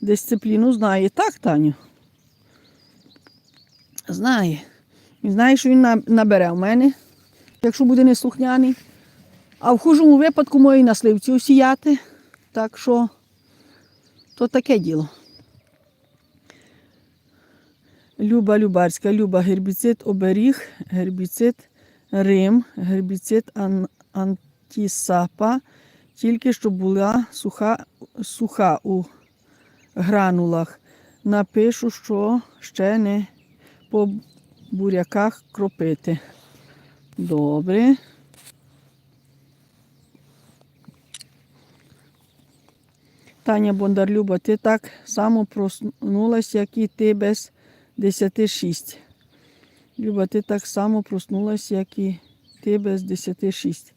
дисципліну знає. Так, Таню? Знає. Він знає, що він набере в мене, якщо буде неслухняний. А в хужому випадку мої на сливці усіяти. Так що то таке діло. Люба Любарська, Люба гербіцид оберіг, гербіцид Рим, гербіцид ан, антісапа, тільки що була суха, суха у гранулах. Напишу, що ще не по буряках кропити. Добре. Таня Бондар Люба, ти так само проснулась, як і ти без 10.06. Люба, ти так само проснулась, як і ти без 10.06.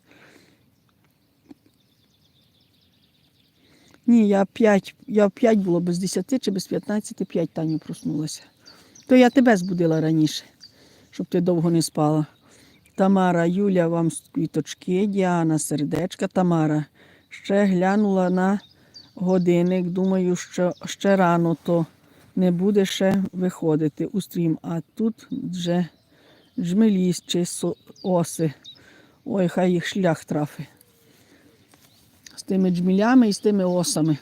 Ні, я 5, я в 5 було без 10 чи без 15, 5 Таню проснулася. То я тебе збудила раніше, щоб ти довго не спала. Тамара, Юля, вам квіточки, Діана, сердечка, Тамара. Ще глянула на годинник. Думаю, що ще рано то не буде ще виходити у стрім. А тут вже джмелі чи оси. Ой, хай їх шлях трафи. Тими джмілями і з тими осами.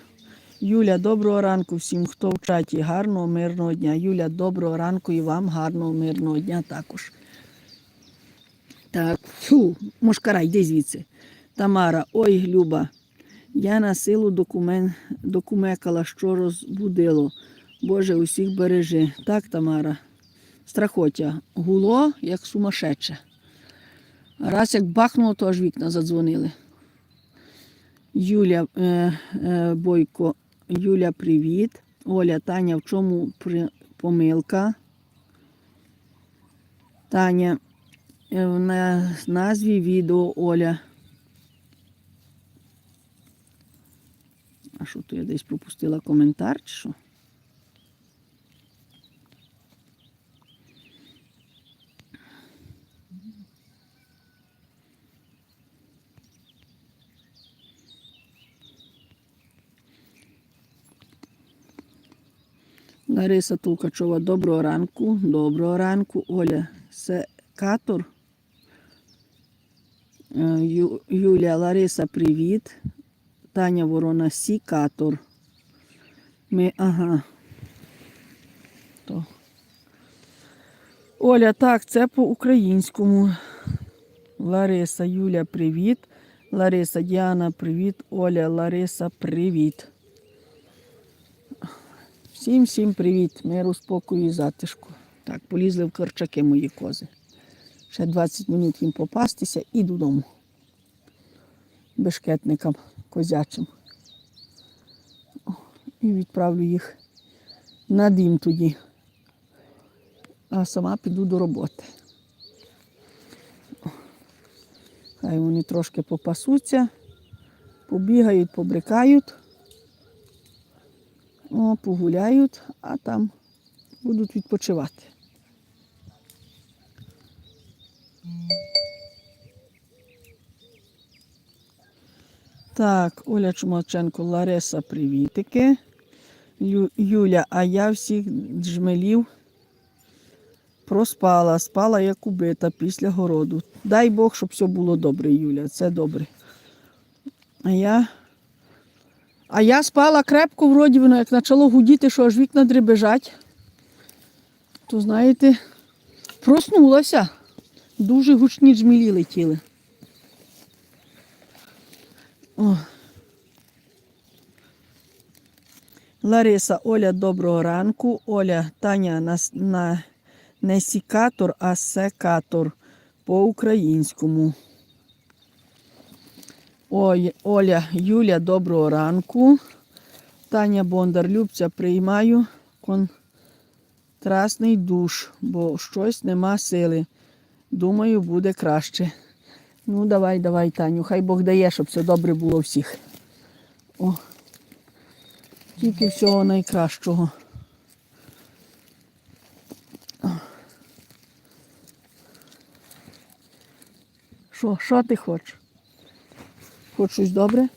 Юля, доброго ранку всім, хто в чаті. Гарного, мирного дня. Юля, доброго ранку і вам гарного, мирного дня також. Так, фу, мошкара, йди звідси. Тамара, ой, Люба, я на силу докумен, докумекала, що розбудило. Боже, усіх бережи. Так, Тамара. Страхоття. Гуло, як сумасшедше. Раз як бахнуло, то аж вікна задзвонили. Юля е, е, Бойко, Юля, привіт. Оля, Таня, в чому при, помилка? Таня, е, в на назві відео Оля. А що то я десь пропустила коментар чи що? Лариса Тулкачова, доброго ранку. Доброго ранку. Оля Секатор. Е, Ю- Юлія Лариса, привіт. Таня Ворона Сікатор. Ми, ага. То. Оля, так, це по-українському. Лариса, Юля, привіт. Лариса, Діана, привіт. Оля, Лариса, привіт. Всім всім привіт, миру, спокою і затишку. Так, полізли в корчаки мої кози. Ще 20 минут їм попастися і додому. Бешкетникам козячим. І відправлю їх на дім тоді. А сама піду до роботи. Хай вони трошки попасуться, побігають, побрикають. О, погуляють, а там будуть відпочивати. Так, Оля Чумаченко, Лариса, привітики. Ю, Юля, а я всіх джмелів проспала, спала як убита після городу. Дай Бог, щоб все було добре, Юля, це добре. А я а я спала крепко, вроді воно, як почало гудіти, що аж вікна дребежать. То, знаєте, проснулася. Дуже гучні джмілі летіли. О. Лариса, Оля, доброго ранку. Оля, Таня на, на не сікатор, а секатор по-українському. Ой, Оля, Юля, доброго ранку. Таня Бондар, Любця, приймаю контрастний душ, бо щось нема сили. Думаю, буде краще. Ну, давай, давай, Таню, хай Бог дає, щоб все добре було всіх. О, тільки всього найкращого. Що, що ти хочеш? Хоч щось добре?